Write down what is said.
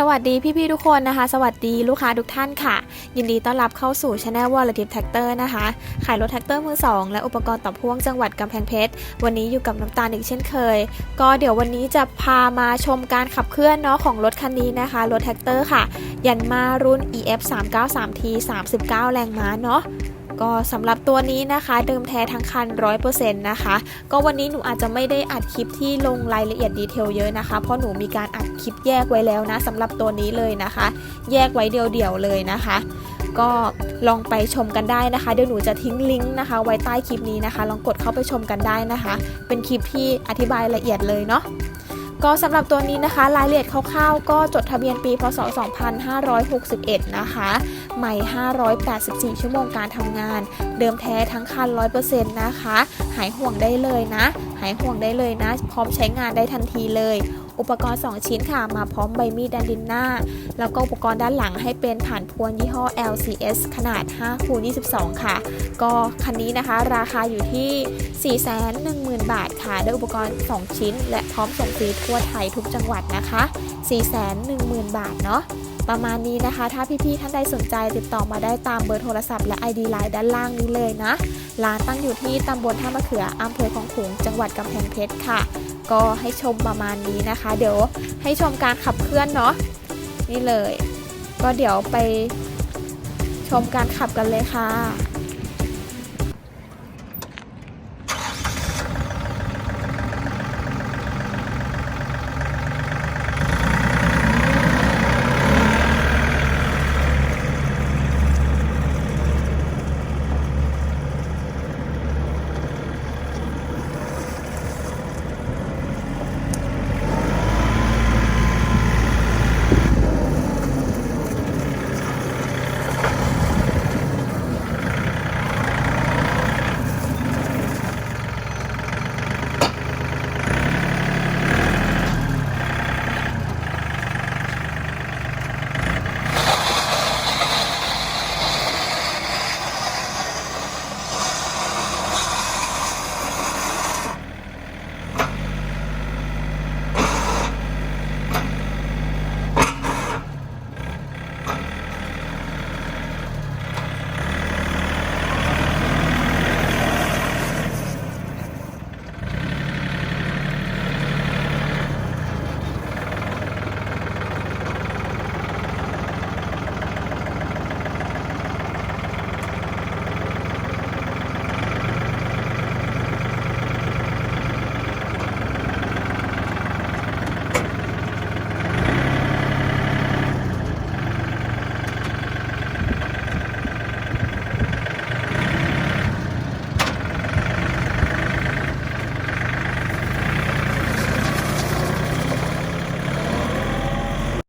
สวัสดีพี่ๆทุกคนนะคะ สวัสดีลูกค้าทุกท่านค่ะ ยินดีต้อนรับเข้าสู่ช anel w a l l a t i v e Tractor นะคะ ขายรถแท็กเตอร์มือ2และอุปกรณ์ต่อพ่วงจังหวัดกำแพงเพชร วันนี้อยู่กับน้ำตาลอีกเช่นเคย ก็เดี๋ยววันนี้จะพามาชมการขับเคลื่อนเนาะของรถคันนี้นะคะ รถแท็กเตอร์ค่ะ ยันมารุ่น EF 3 9 3 T 39 แรงม้าเนาะ ก็สำหรับตัวนี้นะคะเดิมแท้ทั้งคัน 100%นะคะ ก็วันนี้หนูอาจจะไม่ได้อัดคลิปที่ลงรายละเอียดดีเทลเยอะนะคะ เพราะหนูมีการอัดคลิปแยกไว้แล้วนะสำหรับตัวนี้เลยนะคะ แยกไว้เดียวๆเลยนะคะ ก็ลองไปชมกันได้นะคะ เดี๋ยวหนูจะทิ้งลิงก์นะคะ ไว้ใต้คลิปนี้นะคะ ลองกดเข้าไปชมกันได้นะคะ เป็นคลิปที่อธิบายละเอียดเลยเนาะ ก็สำหรับตัวนี้นะคะ รายละเอียดคร่าวๆ ก็จดทะเบียนปี พศ 2561 นะคะ ใหม่ 584 ชั่วโมงการทำงาน เดิมแท้ทั้งคัน 100%นะคะ หายห่วงได้เลยนะ หายห่วงได้เลยนะ พร้อมใช้งานได้ทันทีเลย อุปกรณ์ 2 ชิ้นค่ะ มาพร้อมใบมีดดันดินหน้า แล้วก็อุปกรณ์ด้านหลังให้เป็นผ่านพวงยี่ห้อ LCS ขนาด5คูณ22 ค่ะ ก็คันนี้นะคะราคาอยู่ที่ 410,000 บาทค่ะด้วยอุปกรณ์ 2 ชิ้น และพร้อมส่งฟรีทั่วไทยทุกจังหวัดนะคะ 410,000 บาทเนาะประมาณนี้นะคะ ถ้าพี่ๆท่านใดสนใจติดต่อมาได้ตามเบอร์โทรศัพท์และ ID ไลน์ด้านล่างนี้เลยนะ ร้านตั้งอยู่ที่ตำบลท่ามะเขืออำเภอคลองขลุงจังหวัดกำแพงเพชรค่ะ ก็ให้ชมประมาณนี้นะคะ เดี๋ยวให้ชมการขับเคลื่อนเนาะนี่เลย ก็เดี๋ยวไปชมการขับกันเลยค่ะ